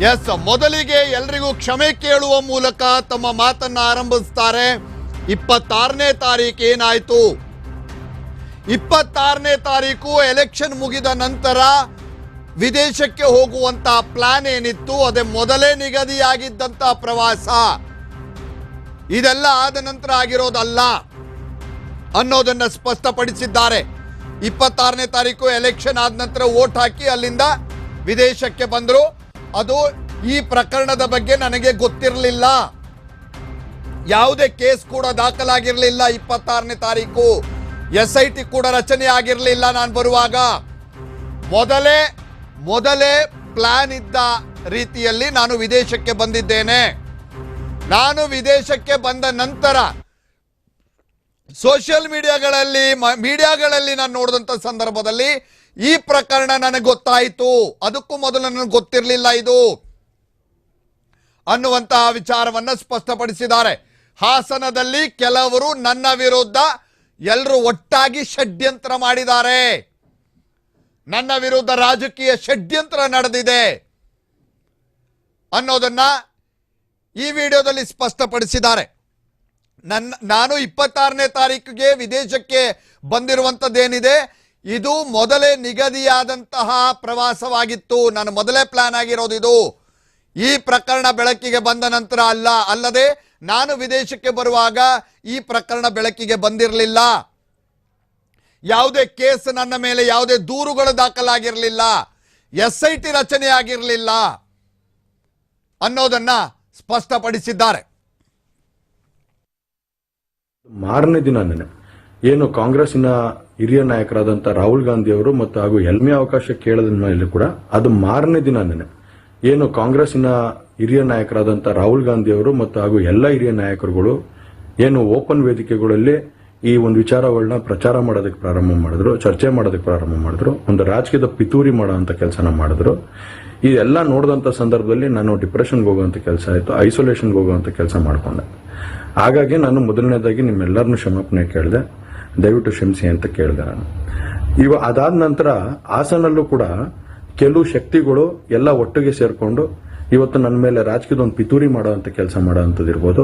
S ಮೊದಲಿಗೆ ಎಲ್ರಿಗೂ ಕ್ಷಮೆ ಕೇಳುವ ಮೂಲಕ ತಮ್ಮ ಮಾತನ್ನ ಆರಂಭಿಸ್ತಾರೆ. ಇಪ್ಪತ್ತಾರನೇ ತಾರೀಕು ಏನಾಯ್ತು? ಇಪ್ಪತ್ತಾರನೇ ತಾರೀಕು ಎಲೆಕ್ಷನ್ ಮುಗಿದ ನಂತರ ವಿದೇಶಕ್ಕೆ ಹೋಗುವಂತ ಪ್ಲಾನ್ ಏನಿತ್ತು? ಅದೇ ಮೊದಲೇ ನಿಗದಿಯಾಗಿದ್ದಂತ ಪ್ರವಾಸ. ಇದೆಲ್ಲ ಆದ ನಂತರ ಆಗಿರೋದಲ್ಲ ಅನ್ನೋದನ್ನ ಸ್ಪಷ್ಟಪಡಿಸಿದ್ದಾರೆ. ಇಪ್ಪತ್ತಾರನೇ ತಾರೀಕು ಎಲೆಕ್ಷನ್ ಆದ ನಂತರ ವೋಟ್ ಹಾಕಿ ಅಲ್ಲಿಂದ ವಿದೇಶಕ್ಕೆ ಬಂದರು. ಅದು ಈ ಪ್ರಕರಣದ ಬಗ್ಗೆ ನನಗೆ ಗೊತ್ತಿರಲಿಲ್ಲ. ಯಾವುದೇ ಕೇಸ್ ಕೂಡ ದಾಖಲಾಗಿರಲಿಲ್ಲ ಇಪ್ಪತ್ತಾರನೇ ತಾರೀಕು. ಎಸ್ ಐ ಟಿ ಕೂಡ ರಚನೆ ಆಗಿರಲಿಲ್ಲ ನಾನು ಬರುವಾಗ. ಮೊದಲೇ ಮೊದಲೇ ಪ್ಲಾನ್ ಇದ್ದ ರೀತಿಯಲ್ಲಿ ನಾನು ವಿದೇಶಕ್ಕೆ ಬಂದಿದ್ದೇನೆ. ನಾನು ವಿದೇಶಕ್ಕೆ ಬಂದ ನಂತರ ಸೋಷಿಯಲ್ ಮೀಡಿಯಾಗಳಲ್ಲಿ ಮೀಡಿಯಾಗಳಲ್ಲಿ ನಾನು ನೋಡಿದಂಥ ಸಂದರ್ಭದಲ್ಲಿ ಈ ಪ್ರಕರಣ ನನಗೆ ಗೊತ್ತಾಯಿತು. ಅದಕ್ಕೂ ಮೊದಲು ನನಗೆ ಗೊತ್ತಿರಲಿಲ್ಲ ಇದು. ಅನ್ನುವಂತಹ ವಿಚಾರವನ್ನ ಸ್ಪಷ್ಟಪಡಿಸಿದ್ದಾರೆ. ಹಾಸನದಲ್ಲಿ ಕೆಲವರು ನನ್ನ ವಿರುದ್ಧ ಎಲ್ಲರೂ ಒಟ್ಟಾಗಿ ಷಡ್ಯಂತ್ರ ಮಾಡಿದ್ದಾರೆ. ನನ್ನ ವಿರುದ್ಧ ರಾಜಕೀಯ ಷಡ್ಯಂತ್ರ ನಡೆದಿದೆ. ಅನ್ನೋದನ್ನ ಈ ವಿಡಿಯೋದಲ್ಲಿ ಸ್ಪಷ್ಟಪಡಿಸಿದ್ದಾರೆ. ನನ್ನ, ನಾನು ಇಪ್ಪತ್ತಾರನೇ ತಾರೀಕಿಗೆ ವಿದೇಶಕ್ಕೆ ಬಂದಿರುವಂಥದ್ದೇನಿದೆ, ಇದು ಮೊದಲೇ ನಿಗದಿಯಾದಂತಹ ಪ್ರವಾಸವಾಗಿತ್ತು. ನಾನು ಮೊದಲೇ ಪ್ಲಾನ್ ಆಗಿರೋದು ಇದು. ಈ ಪ್ರಕರಣ ಬೆಳಕಿಗೆ ಬಂದ ನಂತರ ಅಲ್ಲ, ಅಲ್ಲದೆ ನಾನು ವಿದೇಶಕ್ಕೆ ಬರುವಾಗ ಈ ಪ್ರಕರಣ ಬೆಳಕಿಗೆ ಬಂದಿರಲಿಲ್ಲ. ಯಾವುದೇ ಕೇಸ್ ನನ್ನ ಮೇಲೆ ಯಾವುದೇ ದೂರುಗಳು ದಾಖಲಾಗಿರಲಿಲ್ಲ. ಎಸ್ ಐ ಟಿ ರಚನೆ ಆಗಿರಲಿಲ್ಲ ಅನ್ನೋದನ್ನ ಸ್ಪಷ್ಟಪಡಿಸಿದ್ದಾರೆ. ಮಾರನೇ ದಿನನೇ ಏನು ಕಾಂಗ್ರೆಸ್ಸಿನ ಹಿರಿಯ ನಾಯಕರಾದಂಥ ರಾಹುಲ್ ಗಾಂಧಿ ಅವರು ಮತ್ತು ಹಾಗೂ ಎಲ್ಮೆ ಅವಕಾಶ ಕೇಳದ ಮೇಲೆ ಕೂಡ ಅದು ಮಾರನೇ ದಿನನೇ ಏನು ಕಾಂಗ್ರೆಸ್ಸಿನ ಹಿರಿಯ ನಾಯಕರಾದಂಥ ರಾಹುಲ್ ಗಾಂಧಿ ಅವರು ಮತ್ತು ಹಾಗೂ ಎಲ್ಲ ಹಿರಿಯ ನಾಯಕರುಗಳು ಏನು ಓಪನ್ ವೇದಿಕೆಗಳಲ್ಲಿ ಈ ಒಂದು ವಿಚಾರಗಳನ್ನ ಪ್ರಚಾರ ಮಾಡೋದಕ್ಕೆ ಪ್ರಾರಂಭ ಮಾಡಿದ್ರು, ಚರ್ಚೆ ಮಾಡೋದಕ್ಕೆ ಪ್ರಾರಂಭ ಮಾಡಿದ್ರು, ಒಂದು ರಾಜಕೀಯದ ಪಿತೂರಿ ಮಾಡೋ ಅಂತ ಕೆಲಸನ ಮಾಡಿದ್ರು. ಇದೆಲ್ಲ ನೋಡಿದಂಥ ಸಂದರ್ಭದಲ್ಲಿ ನಾನು ಡಿಪ್ರೆಷನ್ಗೆ ಹೋಗುವಂಥ ಕೆಲಸ ಆಯಿತು ಐಸೋಲೇಷನ್ಗೆ ಹೋಗುವಂಥ ಕೆಲಸ ಮಾಡ್ಕೊಂಡೆ. ಹಾಗಾಗಿ ನಾನು ಮೊದಲನೇದಾಗಿ ನಿಮ್ಮೆಲ್ಲರನ್ನೂ ಕ್ಷಮಾಪಣೆ ಕೇಳಿದೆ, ದಯವಿಟ್ಟು ಕ್ಷಮಿಸಿ ಅಂತ ಕೇಳಿದೆ ನಾನು. ಇವ ಅದಾದ ನಂತರ ಹಾಸನಲ್ಲೂ ಕೂಡ ಕೆಲವು ಶಕ್ತಿಗಳು ಎಲ್ಲ ಒಟ್ಟಿಗೆ ಸೇರಿಕೊಂಡು ಇವತ್ತು ನನ್ನ ಮೇಲೆ ರಾಜಕೀಯದ ಒಂದು ಪಿತೂರಿ ಮಾಡುವಂತ ಕೆಲಸ ಮಾಡೋವಂಥದ್ದು ಇರ್ಬೋದು.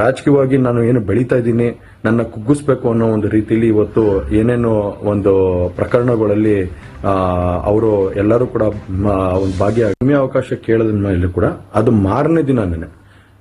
ರಾಜಕೀಯವಾಗಿ ನಾನು ಏನು ಬೆಳೀತಾ ಇದ್ದೀನಿ, ನನ್ನ ಕುಗ್ಗಿಸ್ಬೇಕು ಅನ್ನೋ ಒಂದು ರೀತಿಯಲ್ಲಿ ಇವತ್ತು ಏನೇನು ಒಂದು ಪ್ರಕರಣಗಳಲ್ಲಿ ಅವರು ಎಲ್ಲರೂ ಕೂಡ ಒಂದು ಭಾಗಿಯ ಕಮ್ಮಿ ಅವಕಾಶ ಕೇಳದ ಮೇಲೆ ಕೂಡ ಅದು ಮಾರನೇ ದಿನನೇ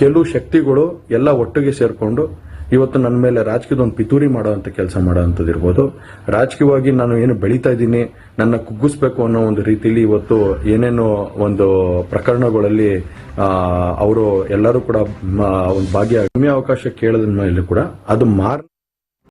ಕೆಲವು ಶಕ್ತಿಗಳು ಎಲ್ಲ ಒಟ್ಟಿಗೆ ಸೇರಿಕೊಂಡು ಇವತ್ತು ನನ್ನ ಮೇಲೆ ರಾಜಕೀಯದ ಒಂದು ಪಿತೂರಿ ಮಾಡುವಂತ ಕೆಲಸ ಮಾಡುವಂಥದ್ದು ಇರ್ಬೋದು ರಾಜಕೀಯವಾಗಿ ನಾನು ಏನು ಬೆಳೀತಾ ಇದ್ದೀನಿ, ನನ್ನ ಕುಗ್ಗಿಸ್ಬೇಕು ಅನ್ನೋ ಒಂದು ರೀತಿಲಿ ಇವತ್ತು ಏನೇನು ಒಂದು ಪ್ರಕರಣಗಳಲ್ಲಿ ಅವರು ಎಲ್ಲರೂ ಕೂಡ ಒಂದು ಭಾಗಿಯ ಕಮ್ಮಿ ಅವಕಾಶ ಕೇಳದ ಮೇಲೆ ಕೂಡ ಅದು ಮಾರ್